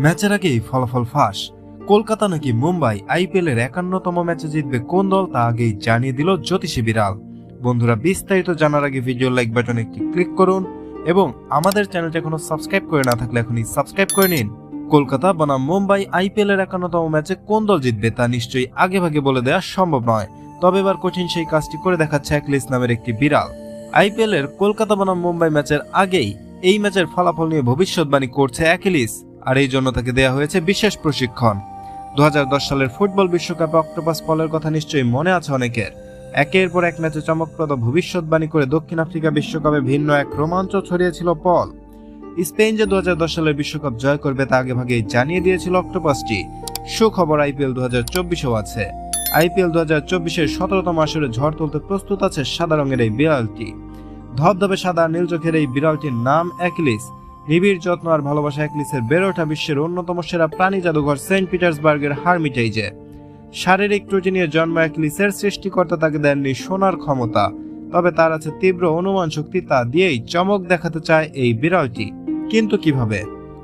ম্যাচের আগেই ফলাফল ফাঁস। কলকাতা নাকি মুম্বাই আইপিএল এর একান্নতম ম্যাচে জিতবে কোন দল তা আগেই জানিয়ে দিল জ্যোতিষী বিড়াল। বন্ধুরা, বিস্তারিত জানার আগে ভিডিও লাইক বাটনে একটি ক্লিক করুন এবং আমাদের চ্যানেলটি এখনও সাবস্ক্রাইব করে না থাকলে এখনই সাবস্ক্রাইব করে নিন। কলকাতা বনাম মুম্বাই আইপিএল এর একান্নতম ম্যাচে কোন দল জিতবে তা নিশ্চয়ই আগে ভাগে বলে দেওয়া সম্ভব নয়। তবে এবার কঠিন সেই কাজটি করে দেখাচ্ছে অ্যাকলিস নামের একটি বিড়াল। আইপিএল এর কলকাতা বনাম মুম্বাই ম্যাচের আগেই এই ম্যাচের ফলাফল নিয়ে ভবিষ্যৎবাণী করছে অ্যাকিলিস আর এই জন্য তাকে দেয়া হয়েছে বিশেষ প্রশিক্ষণ। দু হাজার দশ সালের ফুটবল বিশ্বকাপে অক্টোপাস পলের কথা নিশ্চয়ই মনে আছে অনেকের। একের পর এক ম্যাচে চমকপ্রদ ভবিষ্যৎবাণী করে দক্ষিণ আফ্রিকা বিশ্বকাপে ভিন্ন এক রোমাঞ্চ ছড়িয়েছিল পল। স্পেন যে দু সালের বিশ্বকাপ জয় করবে তা আগে ভাগেই জানিয়ে দিয়েছিল অক্টোপাসটি। সুখবর আইপিএল দু হাজার চব্বিশেও আছে। আইপিএল দু হাজার চব্বিশের সতেরোতম আসরে ঝড় তুলতে প্রস্তুত আছে সাদা রঙের এই বিড়ালটি। ধবধবে সাদা নীল চোখের এই বিড়ালটির নাম অ্যাকিলিস। নিবিড় যত্ন আর ভালোবাসা অ্যাকিলিসের বেড়ে ওঠা বিশ্বের অন্যতম সেরা প্রাণী জাদুঘর সেন্ট পিটার্সবার্গের হারমিটেজে শারীরিক ত্রুটি নিয়ে জন্ম অ্যাকিলিসের সৃষ্টিকর্তা তাকে দেননি সোনার ক্ষমতা, তবে তার আছে তীব্র অনুমান শক্তি তা দিয়েই চমক দেখাতে চায় এই বিড়ালটি কিন্তু কীভাবে?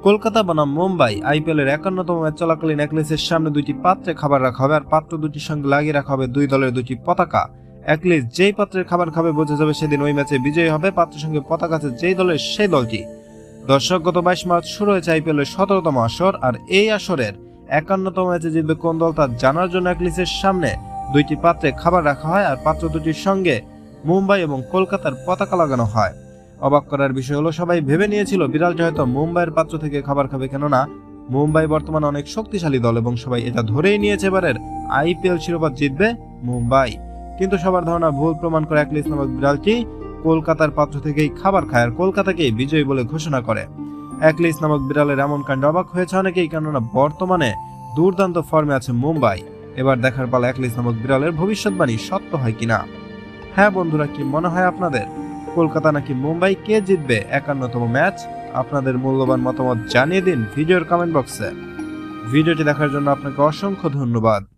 কলকাতা বনাম মুম্বাই আইপিএল এর একান্নতম ম্যাচ চলাকালীন অ্যাকলিসের সামনে দুটি পাত্রে খাবার রাখা হবে আর পাত্র দুটির সঙ্গে লাগিয়ে রাখা হবে দুই দলের দুটি পতাকা। অ্যাকলিস যেই পাত্রের খাবার খাবে বোঝা যাবে সেদিন ওই ম্যাচে বিজয়ী হবে, পাত্রের সঙ্গে পতাকা আছে যেই দলের সেই দলটি। দর্শক, গত বাইশ মার্চ শুরু হয়েছে আইপিএল এর সতেরোতম আসর, আর এই আসরের একান্নতম ম্যাচে জিতবে কোন দল তা জানার জন্য অ্যাকলিসের সামনে দুইটি পাত্রে খাবার রাখা হয় আর পাত্র দুটির সঙ্গে মুম্বাই এবং কলকাতার পতাকা লাগানো হয়। অবাক করার বিষয় হলো, সবাই ভেবে নিয়েছিল বিড়ালটি হয়তো মুম্বাইয়ের পাত্র থেকে খাবার খাবে, কেননা মুম্বাই বর্তমানে অনেক শক্তিশালী দল এবং সবাই এটা ধরেই নিয়েছে এবারের আইপিএল শিরোপা জিতবে মুম্বাই। কিন্তু সবার ধারণা ভুল প্রমাণ করে অ্যাকলিস নামক বিড়ালটি কলকাতার পাত্র থেকেই খাবার খায় আর কলকাতাকেই বিজয়ী বলে ঘোষণা করে। অ্যাকলিস নামক বিড়ালের এমন কাণ্ড অবাক হয়েছে অনেকেই, কেননা বর্তমানে দুর্দান্ত ফর্মে আছে মুম্বাই। এবার দেখার পালা অ্যাকলিস নামক বিড়ালের ভবিষ্যৎবাণী সত্য হয় কিনা? হ্যাঁ বন্ধুরা, কি মনে হয় আপনাদের? কলকাতা নাকি মুম্বাই? কে জিতবে? একান্নতম ম্যাচ? আপনাদের মূল্যবান মতামত জানিয়ে দিন ভিডিওর কমেন্ট বক্সে ভিডিওটি দেখার জন্য আপনাকে অসংখ্য ধন্যবাদ।